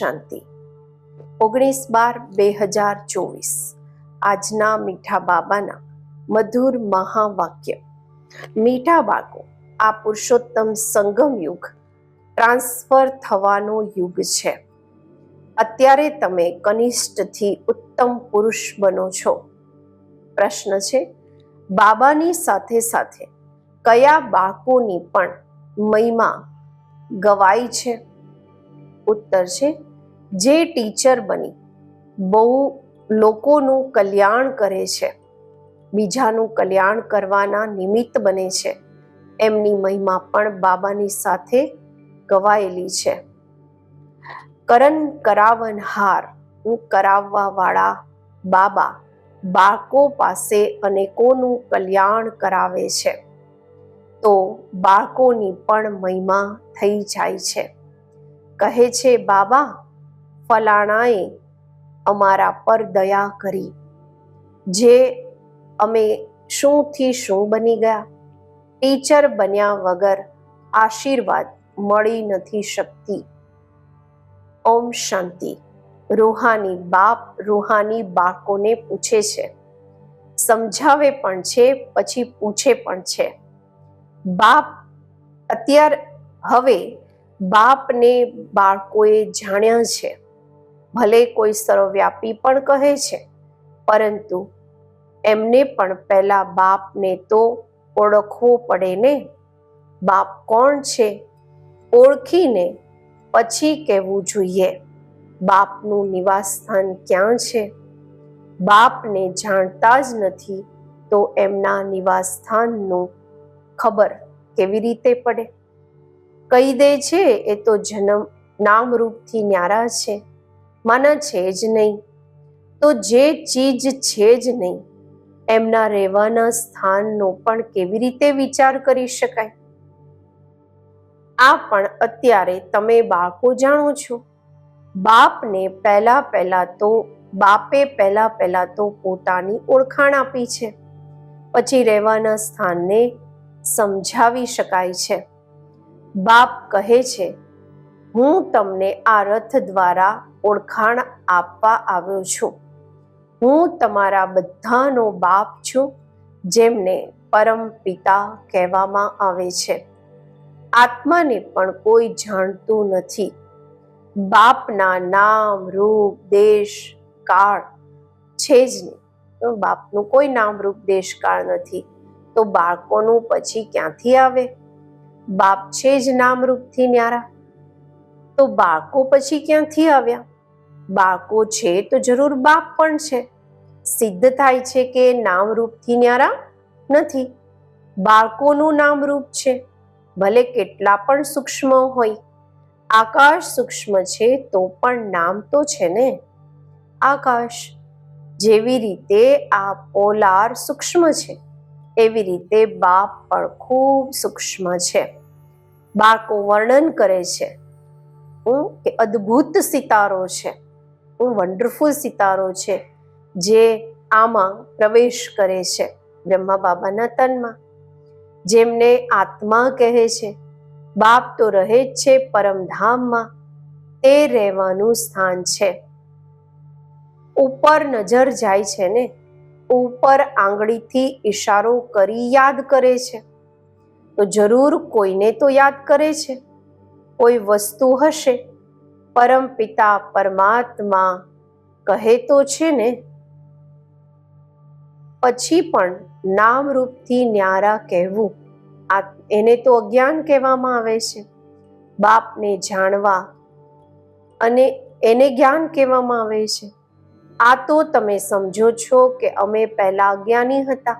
શાંતિ. ઓગણીસ બાર બે હજાર ચોવીસ. આજના મીઠા બાબાના મધુર મહાવાક્ય. મીઠા બાળકો, આ પુરુષોત્તમ સંગમ યુગ ટ્રાન્સફર થવાનો યુગ છે. અત્યારે તમે કનિષ્ઠથી ઉત્તમ પુરુષ બનો છો. પ્રશ્ન છે, બાબાની સાથે સાથે કયા બાળકોની પણ મહિમા ગવાઈ છે? ઉત્તર છે જે ટીચર બની, બહુ લોકોનું કલ્યાણ કરે છે, બીજાનું કલ્યાણ કરવાના નિમિત્ત બને છે, એમની મહિમા પણ બાબાની સાથે ગવાયેલી છે. કરન કરાવનહાર, હું કરાવવાવાળા બાબા, બાળકો પાસે અનેકોનું કલ્યાણ કરાવે છે. તો બાળકોની પણ મહિમા થઈ જાય છે. કહે છે, બાબા ફલાણાએ અમારા પર દયા કરી, જે અમે શુંથી શું બની ગયા? ટીચર બન્યા વગર આશીર્વાદ મળી નથી શકતી. ઓમ શાંતિ. રૂહાની બાપ રૂહાની બાળકોને પૂછે છે. સમજાવે પણ છે, પછી પૂછે પણ છે. બાપ, અત્યાર હવે બાપને બાળકોએ જાણ્યા છે. ભલે કોઈ સર્વવ્યાપી પણ કહે છે, પરંતુ એમને પણ પહેલા બાપને તો ઓળખવો પડે ને? બાપ કોણ છે? ઓળખીને પછી કહેવું જોઈએ, બાપનું નિવાસસ્થાન ક્યાં છે? બાપને જાણતા જ નથી તો એમના નિવાસસ્થાનનું ખબર કેવી રીતે પડે? કહી દે છે, એ તો જન્મ નામરૂપથી ન્યારા છે. માના છે જ નહીં. તો જે ચીજ છે જ નહીં, એમના રહેવાના સ્થાનનો પણ કેવી રીતે વિચાર કરી શકાય? આ પણ અત્યારે તમે બાળકો જાણો છો. બાપને પહેલા પહેલા તો, બાપે પહેલા પહેલા તો પોતાની ઓળખાણ આપી છે. પછી રહેવાના સ્થાનને સમજાવી શકાય છે. બાપ કહે છે, હું તમને આ રથ દ્વારા ઓળખાણ આપવા આવ્યો છું. હું તમારા બધાનો બાપ છું, જેમને પરમ પિતા કહેવામાં આવે છે. આત્માને પણ કોઈ જાણતું નથી. બાપના નામ, રૂપ, દેશ, કાળ છે જ નહીં. બાપનું કોઈ નામ, રૂપ, દેશ, કાળ નથી. તો બાળકોનું પછી ક્યાંથી આવે? બાપ છે જ નામરૂપથી ન્યારા. તો બાળકો પછી ક્યાંથી આવ્યા? બાળકો છે તો જરૂર બાપ પણ છે. સિદ્ધ થાય છે કે નામરૂપથી ન્યારા નથી. બાળકોનું નામરૂપ છે. ભલે કેટલા પણ સૂક્ષ્મ હોય. આકાશ સૂક્ષ્મ છે તો પણ નામ તો છે ને? આકાશ. જેવી રીતે આ પોલાર સૂક્ષ્મ છે, એવી રીતે બાપ પણ ખૂબ સૂક્ષ્મ છે. બાળકો વર્ણન કરે છે. કે અદ્ભુત સિતારો છે. વન્ડરફુલ સિતારો છે, જે આમાં પ્રવેશ કરે છે બ્રહ્મા બાબાના તનમાં. જેમને આત્મા કહે છે, બાપ તો રહે જ છે પરમધામમાં તે રહેવાનું સ્થાન છે. ઉપર નજર જાય છે ને, ઉપર આંગળીથી ઈશારો કરી યાદ કરે છે. તો જરૂર કોઈને તો યાદ કરે છે? કોઈ વસ્તુ હશે? પરમ પિતા પરમાત્મા કહે તો છે ને? પછી પણ નામરૂપથી ન્યારા કહેવું, આ એને તો અજ્ઞાન કહેવામાં આવે છે. બાપને જાણવા અને એને જ્ઞાન કહેવામાં આવે છે. આ તો તમે સમજો છો કે અમે પહેલા અજ્ઞાની હતા.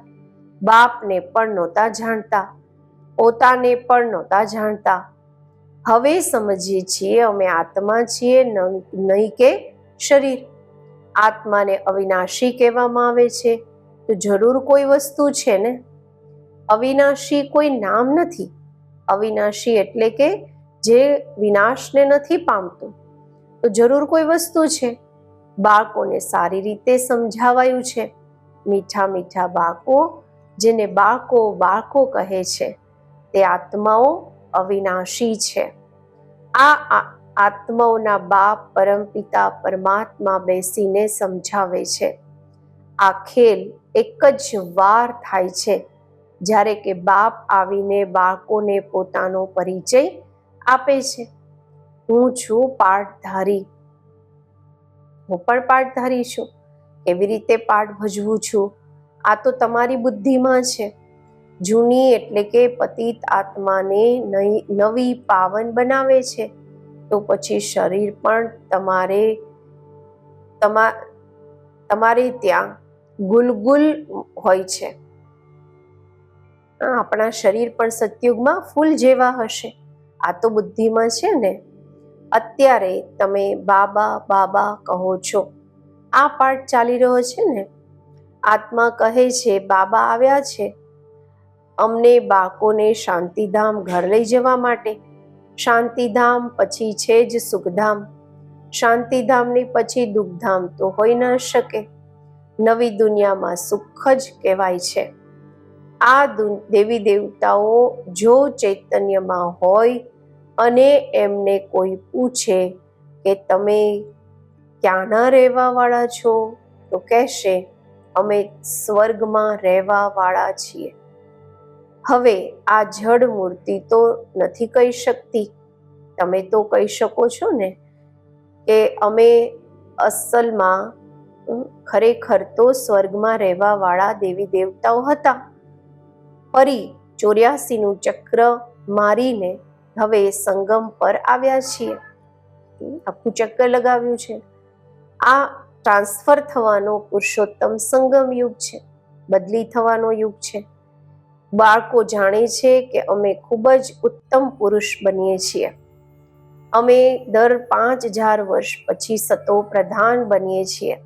બાપને પણ નહોતા જાણતા, પોતાને પણ નહોતા જાણતા. હવે સમજીએ છીએ અમે આત્મા છીએ નહીં કે શરીર. આત્માને અવિનાશી કહેવામાં આવે છે. તો જરૂર કોઈ વસ્તુ છે ને? અવિનાશી કોઈ નામ નથી. અવિનાશી એટલે કે જે વિનાશને નથી પામતું. તો જરૂર કોઈ વસ્તુ છે? બાળકોને સારી રીતે સમજાવાયું છે. મીઠા મીઠા બાળકો, જેને બાળકો બાળકો કહે છે, તે આત્માઓ અવિનાશી છે. આ આત્માઓના બાપ, પરમપિતા, પરમાત્મા બેસીને સમજાવે છે. આ ખેલ એક જ વાર થાય છે. જ્યારે કે બાપ આવીને બાળકોને પોતાનો પરિચય આપે છે. હું છું પાઠધારી. હું પણ પાઠધારી છું. કેવી રીતે પાઠ ભજવું છું. આ તો તમારી બુદ્ધિમાં છે. જૂની એટલે કે પતિત આત્માને નવી પાવન બનાવે છે. તો પછી શરીર પણ તમારે તમારે ત્યાં ગુલગુલ હોય છે. આપણા શરીર પણ સતયુગમાં ફૂલ જેવા હશે. આ તો બુદ્ધિમાં છે ને. અત્યારે તમે બાબા બાબા કહો છો. આ પાઠ ચાલી રહ્યો છે ને. આત્મા કહે છે, બાબા આવ્યા છે. અમને બાકોને શાંતિધામ ઘર લઈ જવા માટે. શાંતિધામ પછી છે જ સુખધામ. શાંતિધામની પછી દુઃખધામ તો હોઈ ન શકે. નવી દુનિયામાં સુખ જ કહેવાય છે. આ દેવી દેવતાઓ જો ચૈતન્યમાં હોય અને એમને કોઈ પૂછે કે તમે ક્યાંના રહેવાવાળા છો, તો કહેશે, અમે સ્વર્ગમાં રહેવાવાળા છીએ. હવે આ જડ મૂર્તિ તો નથી કહી શકતી. તમે તો કહી શકો છો ને કે અમે અસલમાં ખરેખર તો સ્વર્ગમાં રહેવા વાળા દેવી દેવતાઓ હતા. ફરી ચોર્યાસીનું ચક્ર મારીને હવે સંગમ પર આવ્યા છીએ. આખું ચક્કર લગાવ્યું છે. આ ટ્રાન્સફર થવાનો પુરુષોત્તમ સંગમ યુગ છે. બદલી થવાનો યુગ છે. બાળકો જાણે છે કે અમે ખૂબ જ ઉત્તમ પુરુષ બનીએ છીએ. અમે દર પાંચ હજાર વર્ષ પછી સતો પ્રધાન બનીએ છીએ.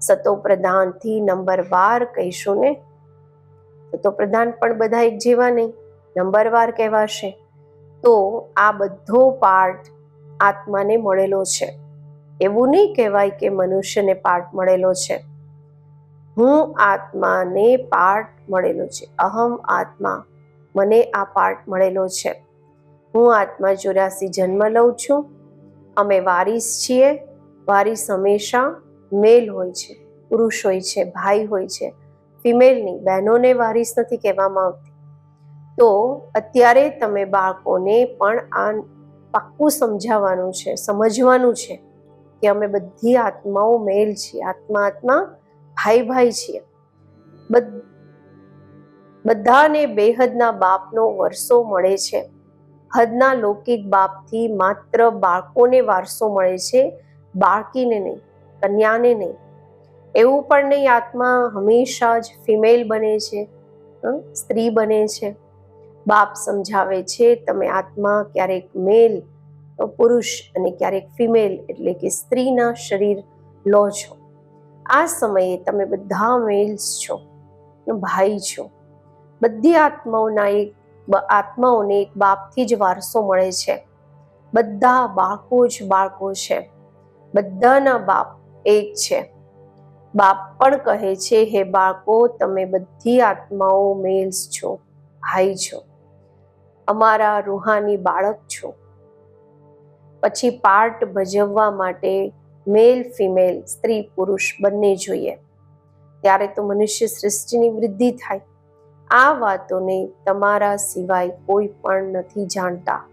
સતો પ્રધાનથી નંબર બાર કહીશું ને? સતો પ્રધાન પણ બધા એક જેવા નહીં, નંબર વાર કહેવાશે. તો આ બધો પાર્ટ આત્માને મળેલો છે. એવું નહીં કહેવાય કે મનુષ્યને પાર્ટ મળેલો છે. હું આત્માને પાર્ટ મળેલો છે. અહમ આત્મા, મને આ પાર્ટ મળેલો છે. હું આત્મા ચોર્યાસી જન્મ લઉં છું. અમે વારીસ છીએ. વારીસ હંમેશા મેલ હોય છે, પુરુષ હોય છે, ભાઈ હોય છે. ફિમેલની બહેનોને વારીસ નથી કહેવામાં આવતી. તો અત્યારે તમે બાળકોને પણ આ પાક્કું સમજાવવાનું છે, સમજવાનું છે કે અમે બધી આત્માઓ મેલ છીએ. આત્મા આત્મા ભાઈ ભાઈ છીએ બધાને બેહદના બાપનો વરસો મળે છે. હદના લૌકિક બાપથી માત્ર બાળકોને વારસો મળે છે, બાળકીને નહીં, કન્યાને નહીં. એવું પણ નહીં આત્મા હંમેશા જ ફિમેલ બને છે સ્ત્રી બને છે. બાપ સમજાવે છે, તમે આત્મા ક્યારેક મેલ, પુરુષ અને ક્યારેક ફિમેલ, એટલે કે સ્ત્રીના શરીર લો છો. આ સમયે તમે બધા મેલ્સ છો, ભાઈ છો. બધી આત્માઓના એક, આત્માઓને એક બાપથી જ વારસો મળે છે. બધા બાળકો જ બાળકો છે. બધાના બાપ એક છે. બાપ પણ કહે છે, હે બાળકો, તમે બધી આત્માઓ મેલ્સ છો, ભાઈ છો. અમારા રૂહાની બાળક છો. પછી પાર્ટ ભજવવા માટે મેલ ફિમેલ સ્ત્રી, પુરુષ બંને જોઈએ. ત્યારે તો મનુષ્ય સૃષ્ટિની વૃદ્ધિ થાય. આ વાતોને તમારા સિવાય કોઈ પણ નથી જાણતા.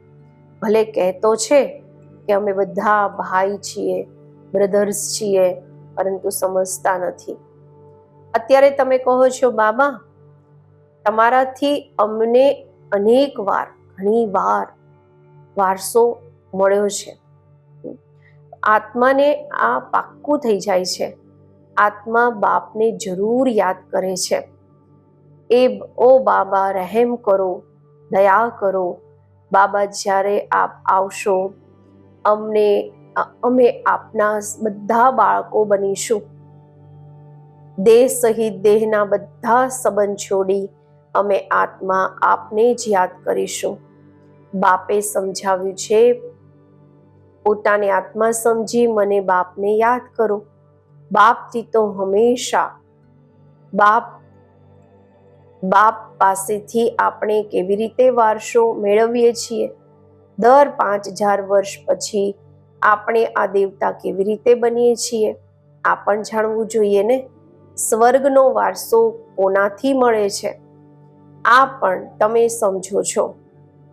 ભલે કહેતો છે કે અમે બધા ભાઈ છીએ બ્રધર્સ છીએ, પરંતુ સમજતા નથી. અત્યારે તમે કહો છો, બાબા, તમારાથી અમને અનેક વાર, ઘણી વાર, વારસો મળ્યો છે. આત્માને આ પાક્કું થઈ જાય છે. આત્મા બાપને જરૂર યાદ કરે છે. એ ઓ બાબા, રહેમ કરો, દયા કરો. બાબા, જ્યારે આપ આવશો, અમને, અમે આપના બધા બાળકો બનીશું. દેહ સહિત દેહના બધા સંબંધ છોડી અમે આત્મા આપને જ યાદ કરીશું. બાપે સમજાવ્યું છે પોતાની આત્મા સમજી મને બાપને યાદ કરો. બાપથી તો હંમેશા બાપ બાપ પાસેથી આપણે કેવી રીતે વારસો મેળવીએ છીએ? દર પાંચ હજાર વર્ષ પછી આપણે આ દેવતા કેવી રીતે બનીએ છીએ? આ પણ જાણવું જોઈએ ને? સ્વર્ગનો વારસો કોનાથી મળે છે? આ પણ તમે સમજો છો.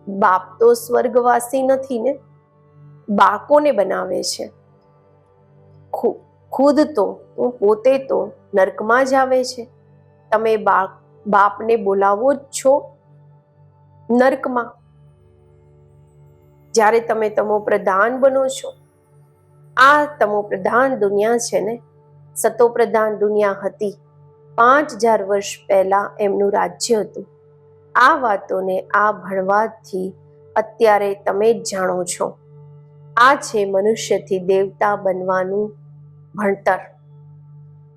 બાપ તો સ્વર્ગવાસી નથી ને? બાળકોને બનાવે છે. ખુદ તો, હું પોતે તો નર્કમાં જ આવે છે. તમે બાપ બાપને બોલાવો જ છો નર્કમાં. જ્યારે તમે તમો પ્રધાન બનો છો. આ તમો પ્રધાન દુનિયા છે ને? સતો પ્રધાન દુનિયા હતી. પાંચ હજાર વર્ષ પહેલા એમનું રાજ્ય હતું. આ વાતોને આ ભણવાથી અત્યારે તમે જ જાણો છો. આ છે મનુષ્યથી દેવતા બનવાનું ભણતર.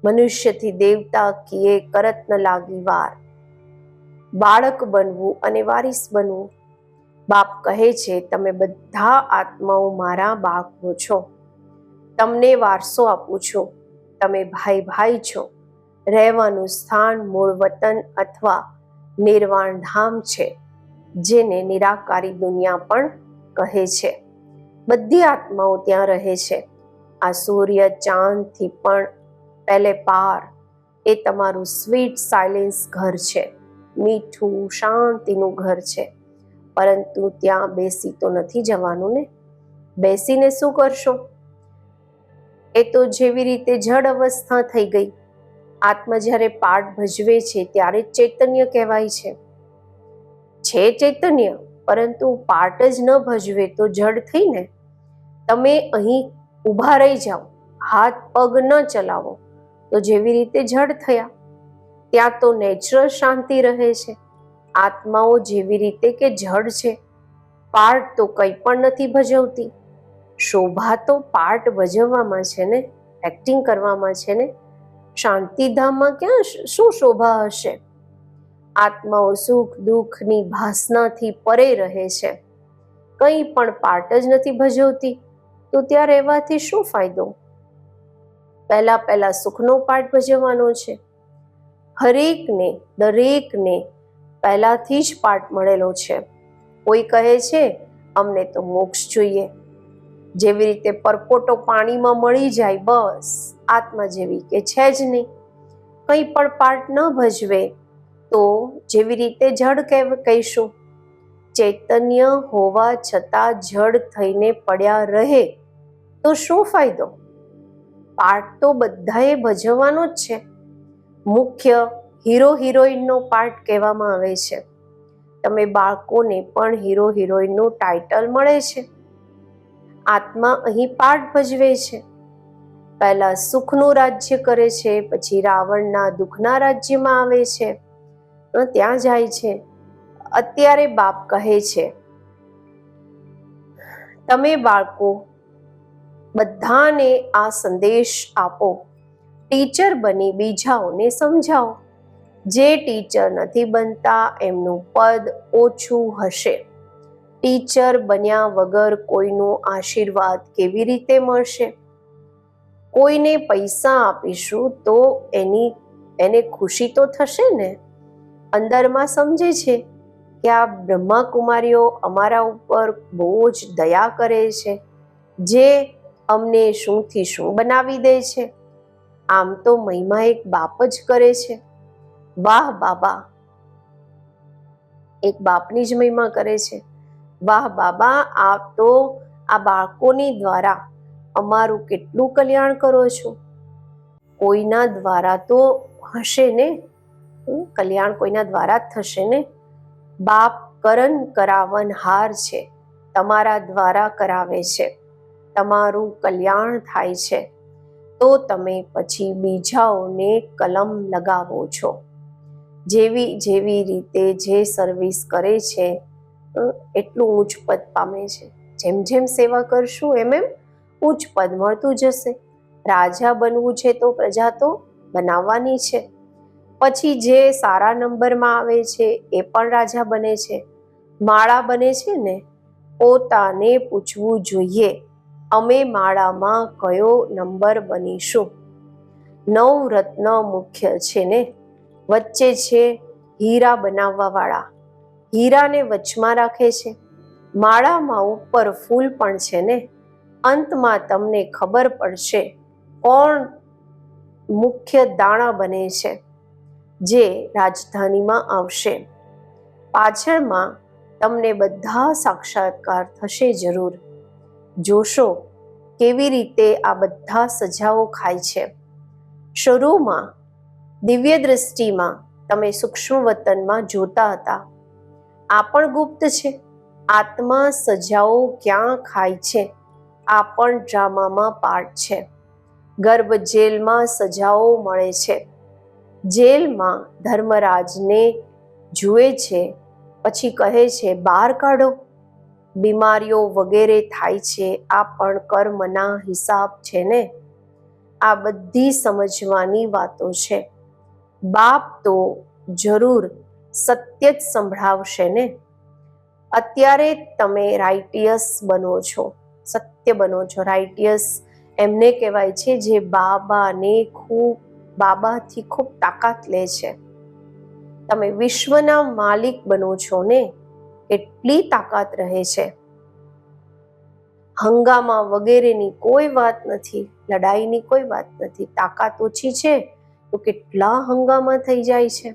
મનુષ્યથી દેવતા કીએ કરત ન લાગી વાર. બાળક બનવું અને વારિસ બનવું. બાપ કહે છે, તમે બધા આત્માઓ મારા બાળકો છો. તમને વારસો આપું છું. તમે ભાઈ ભાઈ છો. રહેવાનું સ્થાન મૂળ વતન અથવા નિર્વાણ ધામ છે, જેને નિરાકારી દુનિયા પણ કહે છે. બધી આત્માઓ ત્યાં રહે છે. આ સૂર્ય, ચાંદથી પણ પહેલે પાર. એ તમારું સ્વીટ સાયલેન્સ ઘર છે. મીઠું, શાંતિનું ઘર છે. પરંતુ ત્યાં બેસી તો નથી જવાનું ને? બેસીને શું કરશો? એ તો જેવી રીતે જડ અવસ્થા થઈ ગઈ. આત્મા જ્યારે પાઠ ભજવે છે ત્યારે ચૈતન્ય કહેવાય છે. છે ચૈતન્ય? પરંતુ પાર્ટ જ ન ભજવે તો જડ થઈને તમે અહીં ઊભા રહી જાઓ, હાથ પગ ન ચલાવો, તો જેવી રીતે જડ થયા. ત્યાં તો નેચરલ શાંતિ રહે છે. આત્માઓ જેવી રીતે કે જડ છે પાર્ટ તો કંઈ પણ નથી ભજવતી. શોભા તો પાર્ટ ભજવવામાં છે ને? એક્ટિંગ કરવામાં છે ને? શાંતિધામમાં ક્યાં શું શોભા હશે? આત્માઓ સુખ, દુઃખની ભાસનાથી પરે રહે છે. કંઈ પણ પાર્ટ જ નથી ભજવતી. તો ત્યાં રહેવાથી શું ફાયદો? પહેલા પહેલા સુખનો પાઠ ભજવવાનો છે. હરેકને, દરેકને પહેલાથી જ પાઠ મળેલો છે. કોઈ કહે છે, અમને તો મોક્ષ જોઈએ. જેવી રીતે પરપોટો પાણીમાં મળી જાય, બસ, આત્મા જેવી કે છે જ નહીં. કંઈ પણ પાઠ ન ભજવે તો જેવી રીતે જડ કહીશું? ચૈતન્ય હોવા છતાં જડ થઈને પડ્યા રહે, તો શું ફાયદો? પાર્ટ તો બધાએ ભજવવાનો જ છે. મુખ્ય હીરો હિરોઈનનો પાર્ટ કહેવામાં આવે છે. તમે બાળકોને પણ હીરો હિરોઈનનું ટાઇટલ મળે છે. આત્મા અહીં પાઠ ભજવે છે. પહેલા સુખનું રાજ્ય કરે છે, પછી રાવણના દુઃખના રાજ્યમાં આવે છે. ત્યાં જાય છે. અત્યારે બાપ કહે છે, તમે બાળકો, બધાને આ સંદેશ આપો. ટીચર બની બીજાઓને સમજાવો. જે ટીચર નથી બનતા એમનું પદ ઓછું હશે. ટીચર બન્યા વગર કોઈનો આશીર્વાદ કેવી રીતે મળશે? કોઈને પૈસા આપીશું તો એની, એને ખુશી તો થશે ને? અંદરમાં સમજે છે કે આ બ્રહ્માકુમારીઓ અમારા ઉપર બહુ જ દયા કરે છે, જે અમને શુંથી શું બનાવી દે છે. આમ તો મહિમા એક બાપ જ કરે છે. વાહ બાબા! એક બાપની જ મહિમા કરે છે. વાહ બાબા, આપ તો આ બાળકોની દ્વારા અમારું કેટલું કલ્યાણ કરો છો? કોઈના દ્વારા તો હશે ને? કલ્યાણ કોઈના દ્વારા જ થશે ને? બાપ કરન કરાવન હાર છે, તમારા દ્વારા કરાવે છે, તમારું કલ્યાણ થાય છે. તો તમે પછી બીજાઓને કલમ લગાવો છો. જેવી જેવી રીતે જે સર્વિસ કરે છે એટલું ઊંચ પદ પામે છે. જેમ જેમ સેવા કરશું, એમ એમ ઉચ્ચ પદ મળતું જશે. રાજા બનવું છે તો પ્રજા તો બનાવવાની છે. પછી જે સારા નંબરમાં આવે છે, એ પણ રાજા બને છે. માળા બને છે ને, પોતાને પૂછવું જોઈએ. અમે માળામાં કયો નંબર બનીશું? નવ રત્ન મુખ્ય છે ને, વચ્ચે છે હીરા બનાવવાવાળા. હીરાને વચમાં રાખે છે. માળામાં ઉપર ફૂલ પણ છે ને, અંતમાં તમને ખબર પડશે કોણ મુખ્ય દાણા બને છે. જે રાજધાનીમાં આવશે. પાછળમાં તમને બધા સાક્ષાત્કાર થશે જરૂર. જોશો કેવી રીતે આ બધા સજાઓ ખાય છે. શરૂમાં દિવ્ય દ્રષ્ટિમાં તમે સૂક્ષ્મ વતનમાં જોતા હતા. આ પણ ગુપ્ત છે. આત્મા સજાઓ ક્યાં ખાય છે? આ પણ ડ્રામામાં પાર્ટ છે. ગર્ભ જેલમાં સજાઓ મળે છે. જેલમાં ધર્મરાજને જુએ છે, પછી કહે છે, બહાર કાઢો. બીમારીઓ વગેરે થાય છે, આ પણ કર્મના હિસાબ છે ને? આ બધી સમજવાની વાતો છે. બાપ તો જરૂર સત્ય જ સંભળાવશે ને? અત્યારે તમે રાઇટિયસ બનો છો, સત્ય બનો છો. રાઇટિયસ એમને કહેવાય છે, જે બાબાને ખૂબ બાબાથી ખૂબ તાકાત લે છે. તમે વિશ્વના માલિક બનો છો ને કેટલી તાકાત રહે છે. હંગામા વગેરેની કોઈ વાત નથી, લડાઈની કોઈ વાત નથી, તાકાત ઓછી છે તો કેટલા હંગામા થઈ જાય છે?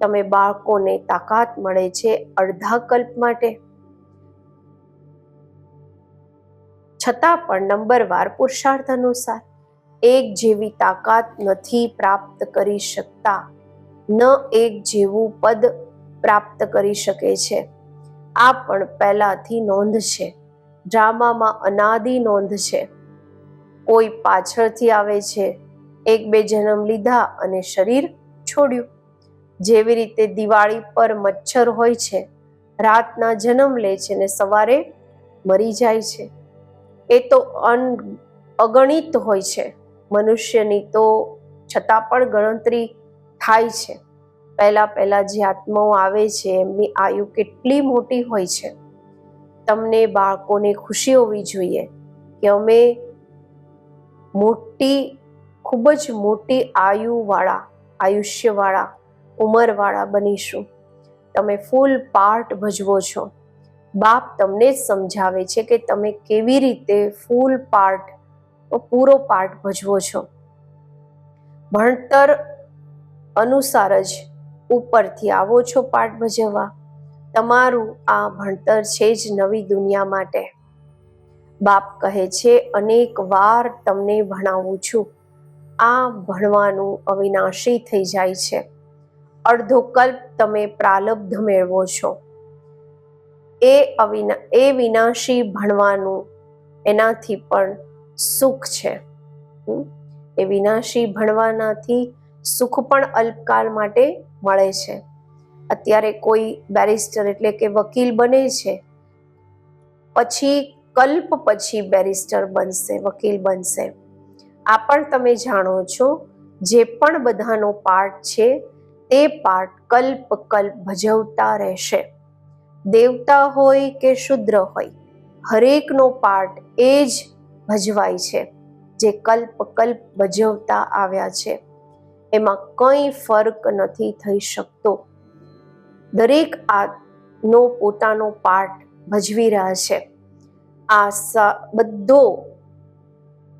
તમે બાળકોને તાકાત મળે છે અડધા કલ્પ માટે. છતાં પણ નંબરવાર પુરુષાર્થ અનુસાર એક જેવી તાકાત નથી પ્રાપ્ત કરી શકતા. ન એક જેવું પદ પ્રાપ્ત કરી શકે છે. આ પણ પહેલાથી નોંધ છે. ડ્રામામાં અનાદિ નોંધ છે. કોઈ પાછળથી આવે છે. એક બે જન્મ લીધા અને શરીર છોડ્યું. જેવી રીતે દિવાળી પર મચ્છર હોય છે. રાતના જન્મ લે છે ને સવારે મરી જાય છે. એ તો અન અગણિત હોય છે. મનુષ્યની તો છતાં પણ ગણતરી થાય છે. પહેલા પહેલા જે આત્માઓ આવે છે, એમની આયુ કેટલી મોટી હોય છે. તમને બાળકોને ખુશી હોવી જોઈએ કે અમે મોટી, ખૂબ જ મોટી આયુવાળા, આયુષ્યવાળા, ઉંમરવાળા બનીશું. તમે ફૂલ પાર્ટ ભજવો છો. બાપ તમને જ સમજાવે છે કે તમે કેવી રીતે ફૂલ પાર્ટ પૂરો પાર્ટ ભજવો છો. ભણતર અનુસાર જ ઉપરથી આવો છો પાઠ ભજવવા. તમારું આ ભણતર છે જ નવી દુનિયા માટે. બાપ કહે છે, અનેક વાર તમને ભણાવું છું. આ ભણવાનું અવિનાશી થઈ જાય છે. અડધો કલ્પ તમે પ્રાલબ્ધ મેળવો છો. એ અવિના, એ વિનાશી ભણવાનું એનાથી પણ સુખ છે. એ વિનાશી ભણવાનાથી સુખ પણ અલ્પકાળ માટે મળે છે. અત્યારે કોઈ બેરિસ્ટર એટલે કે વકીલ બને છે, પછી કલ્પ પછી બેરિસ્ટર બનશે, વકીલ બનશે. આ પણ તમે જાણો છો, જે પણ બધાનો પાર્ટ છે, તે પાર્ટ કલ્પ કલ્પ ભજવતા રહેશે. દેવતા હોય કે શુદ્ર હોય, હરેકનો પાર્ટ એ જ ભજવાય છે, જે કલ્પ કલ્પ ભજવતા આવ્યા છે. એમાં કંઈ ફરક નથી થઈ શકતો. દરેક આનો પોતાનો પાર્ટ ભજવી રહ્યા છે. આ બધો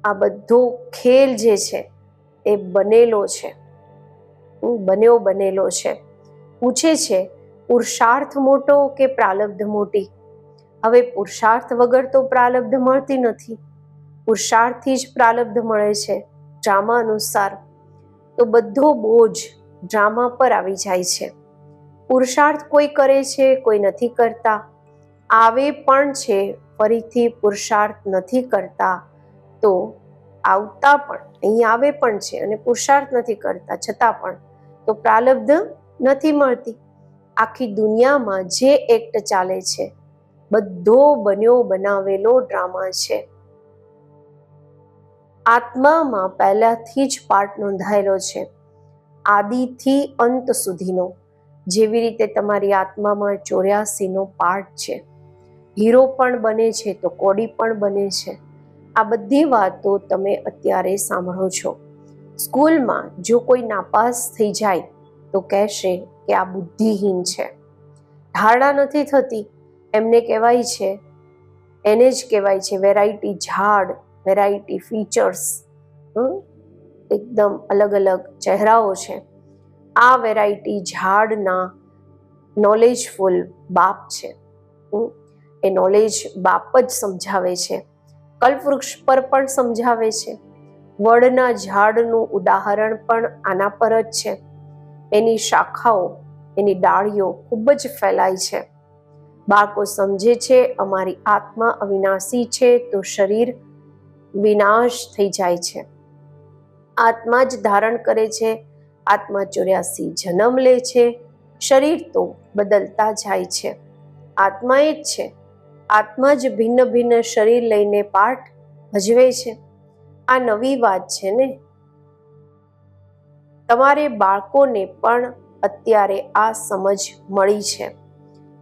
આ બધો ખેલ જે છે, એ બનેલો છે. બન્યો બનેલો છે. પૂછે છે, પુરુષાર્થ મોટો કે પ્રાલબ્ધ મોટી? હવે પુરુષાર્થ વગર તો પ્રાલબ્ધ મળતી નથી. પુરુષાર્થથી જ પ્રાલબ્ધ મળે છે ડ્રામા અનુસાર. તો બધો બોજ ડ્રામા પર આવી જાય છે. પુરુષાર્થ કોઈ કરે છે, કોઈ નથી કરતા. આવે પણ છે, ફરીથી પુરુષાર્થ નથી કરતા. તો આવતા પણ, અહીં આવે પણ છે અને પુરુષાર્થ નથી કરતા, છતાં પણ. તો પ્રાલબ્ધ નથી મળતી. આખી દુનિયામાં જે એક્ટ ચાલે છે, બધો બન્યો બનાવેલો ડ્રામા છે. આત્મામાં પહેલાથી જ પાર્ટ નોંધાયેલો છે. આદિથી અંત સુધીનો, જેવી રીતે તમારી આત્મામાં ચોર્યાસીનો પાર્ટ છે. હીરો પણ બને છે તો કોડી પણ બને છે. આ બધી વાતો તમે અત્યારે સાંભળો છો. સ્કૂલમાં જો કોઈ નાપાસ થઈ જાય તો કહેશે કે આ બુદ્ધિહીન છે. ધારણા નથી થતી. એમને કહેવાય છે, એને જ કહેવાય છે, વેરાયટી ઝાડ વેરાયટી, ફીચર્સ એકદમ અલગ અલગ ચહેરાઓ છે. આ વેરાયટી ઝાડના નોલેજફુલ બાપ છે. એ નોલેજ બાપ જ સમજાવે છે. કલ્પવૃક્ષ પર પણ સમજાવે છે. વડના ઝાડનું ઉદાહરણ પણ આના પર જ છે. એની શાખાઓ, એની ડાળીઓ ખૂબ જ ફેલાય છે. બાળકો સમજે છે, અમારી આત્મા અવિનાશી છે, તો શરીર વિનાશ થઈ જાય છે. આત્મા જ ધારણ કરે છે. આત્મા ચોર્યાસી જન્મ લે છે. શરીર તો બદલતા જાય છે. આત્મા એ જ છે. આત્મા જ ભિન્ન ભિન્ન શરીર લઈને પાઠ ભજવે છે. આ નવી વાત છે ને? તમારે બાળકોને પણ અત્યારે આ સમજ મળી છે.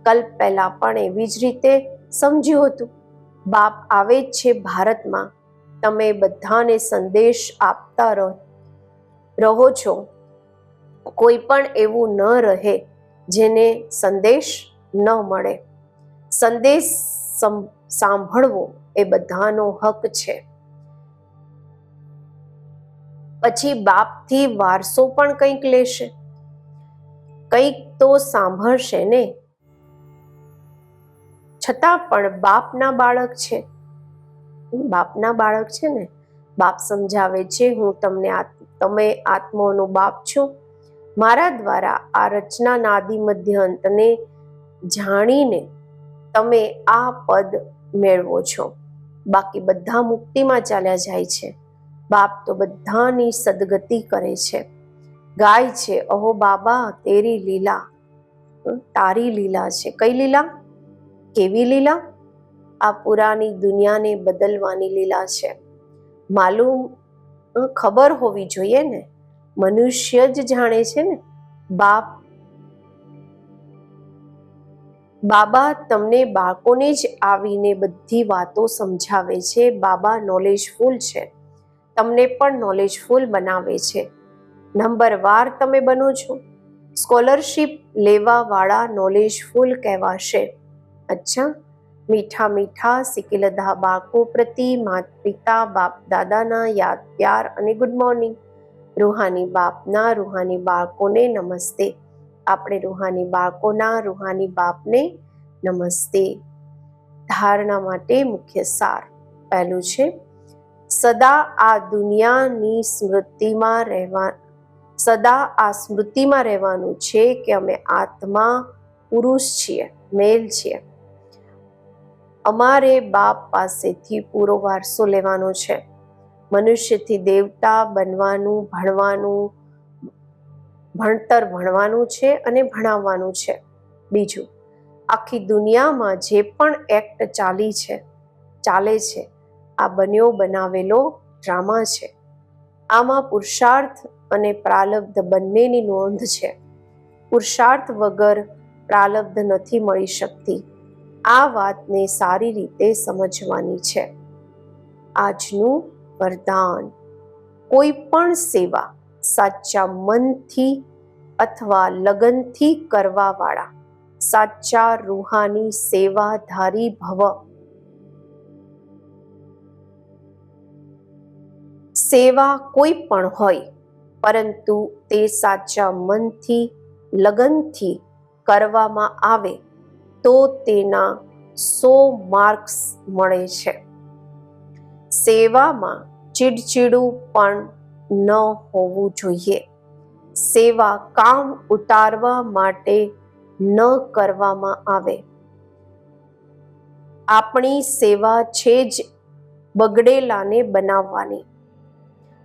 કલ્પ પહેલા પણ એવી જ રીતે સમજ્યું હતું. બાપ આવે જ છે ભારતમાં. તમે બધાને સંદેશ આપતા રહો. છો. કોઈ પણ એવું ન રહે જેને સંદેશ ન મળે. સંદેશ સાંભળવો એ બધાનો હક છે. પછી બાપથી વારસો પણ કંઈક લેશે. કંઈક તો સાંભળશે ને? છતાં પણ બાપના બાળક છે. બાપના બાળક છે ને, બાપ સમજાવે છે, હું તમને તમે આત્માનો બાપ છો. મારા દ્વારા આ રચનાના આદિ મધ્ય અંતને જાણીને તમે આ પદ મેળવો છો. બાકી બધા મુક્તિમાં ચાલ્યા જાય છે. બાપ તો બધાની સદગતિ કરે છે. ગાય છે, અહો બાબા, તેરી લીલા. તારી લીલા છે. કઈ લીલા? કેવી લીલા? આ પુરાની દુનિયાને બદલવાની લીલા છે. માલુમ ખબર હોવી જોઈએ ને? મનુષ્ય જ જાણે છે ને? બાપ બાબા તમને બાળકોને જ આવીને બધી વાતો સમજાવે છે. બાબા નોલેજફુલ છે. તમને પણ નોલેજફુલ બનાવે છે. નંબર વાર તમે બનો છો. સ્કોલરશિપ લેવાવાળા નોલેજફુલ કહેવાશે. અચ્છા. મીઠા મીઠા સિકિલધા બાળકો પ્રતિ માત પિતા, બાપ, દાદાના યાદ, પ્યાર અને ગુડ મોર્નિંગ રૂહાની બાપના, રૂહાની બાળકોને નમસ્તે. આપણે રૂહાની બાળકોના, રૂહાની બાપને નમસ્તે. ધારણા માટે મુખ્ય સાર પહેલું છે, સદા આ દુનિયાની સ્મૃતિમાં રહેવા, સદા આ સ્મૃતિમાં રહેવાનું છે કે અમે આત્મા પુરુષ છીએ, મેલ છીએ. અમારે બાપ પાસેથી પૂરો વારસો લેવાનો છે. મનુષ્યથી દેવતા બનવાનું, ભણવાનું, ભણતર ભણવાનું છે અને ભણાવવાનું છે. બીજું, આખી દુનિયામાં જે પણ એક્ટ ચાલી છે, ચાલે છે, આ બન્યો બનાવેલો ડ્રામા છે. આમાં પુરુષાર્થ અને પ્રાલબ્ધ બંનેની નોંધ છે. પુરુષાર્થ વગર પ્રાલબ્ધ નથી મળી શકતી. આ વાતને સારી રીતે સમજવાની છે. આજનું વરદાન. કોઈ પણ સેવા સાચા મનથી અથવા લગનથી કરવાવાળા, સાચા રૂહાની સેવાધારી ભવ. સેવા કોઈ પણ હોય, પરંતુ તે સાચા મનથી, લગનથી કરવામાં આવે તો તેના સો માર્ક્સ મળે છે. સેવામાં ચીડચીડું પણ ન હોવું જોઈએ. સેવા કામ ઉતારવા માટે ન કરવામાં આવે. આપણી સેવા છે જ બગડેલાને બનાવવાની.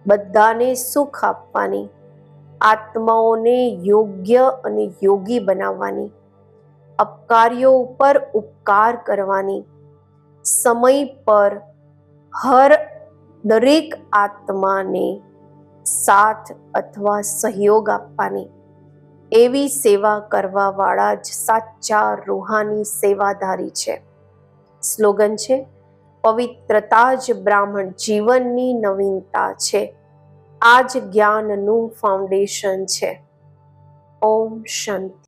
બધાને સુખ આપવાની. આત્માઓને યોગ્ય અને યોગી બનાવવાની. અપકારીઓ ઉપર ઉપકાર કરવાની સમય પર હર દરેક આત્માને સાથ અથવા સહયોગ આપવાની. એવી સેવા કરવાવાળા જ સાચા રૂહાની સેવાધારી છે. સ્લોગન છે, પવિત્રતા જ બ્રાહ્મણ જીવનની નવીનતા છે. આ જ જ્ઞાનનું ફાઉન્ડેશન છે. ઓમ શાંતિ.